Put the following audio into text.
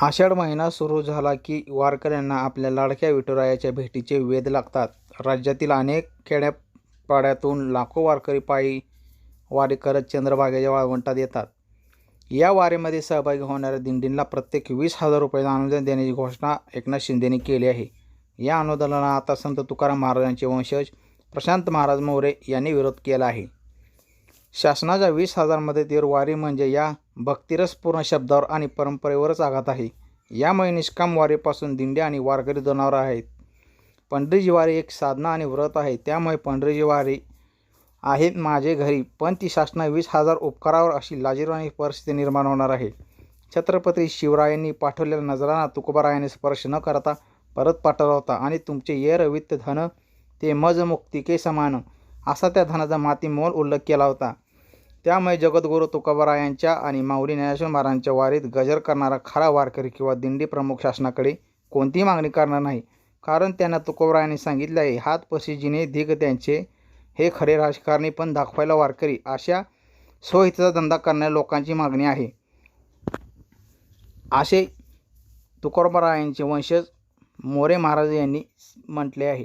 आषाढ महिना सुरू झाला की वारकऱ्यांना आपल्या लाडक्या विठुरायाच्या भेटीचे वेध लागतात. राज्यातील अनेक खेड्यापाड्यातून लाखो वारकरी पायी वारी करत चंद्रभागेच्या वाळवंटात येतात. या वारीमध्ये सहभागी होणाऱ्या दिंडींना प्रत्येक वीस हजार रुपयांचे अनुदान देण्याची घोषणा एकनाथ शिंदेने केली आहे. या अनुदानाला आता संत तुकाराम महाराजांचे वंशज प्रशांत महाराज मोरे यांनी विरोध केला आहे. शासनाच्या वीस हजार मदतीवर वारी म्हणजे या भक्तिरसपूर्ण शब्दावर आणि परंपरेवरच आघात आहे. यामुळे निष्काम वारीपासून दिंड्या आणि वारकरी दुरावले आहेत. पंढरीची वारी एक साधना आणि व्रत आहे. त्यामुळे पंढरीची वारी आहेत माझे घरी, पण ती शासना वीस हजार उपकारावर अशी लाजिरवाणी परिस्थिती निर्माण होणार आहे. छत्रपती शिवरायांनी पाठवलेल्या नजराना तुकोबारायाने स्पर्श न करता परत पाठवला होता आणि तुमचे येर वित्त धन ते मजमुक्ती के समान असा त्या धनाचा मातीमोल उल्लेख केला होता. त्यामुळे जगद्गुरू तुकोबारायांच्या आणि माऊली ज्ञानेश्वर महाराजांच्या वारीत गजर करणारा खरा वारकरी किंवा दिंडी प्रमुख शासनाकडे कोणतीही मागणी करणार नाही. कारण त्यांना तुकोबरायांनी सांगितले आहे, हात पशीजीने जिने त्यांचे हे खरे राजकारणी पण दाखवायला वारकरी अशा स्वहिताचा धंदा करणाऱ्या लोकांची मागणी आहे. असे तुकोबरायांचे वंशज मोरे महाराज यांनी म्हटले आहे.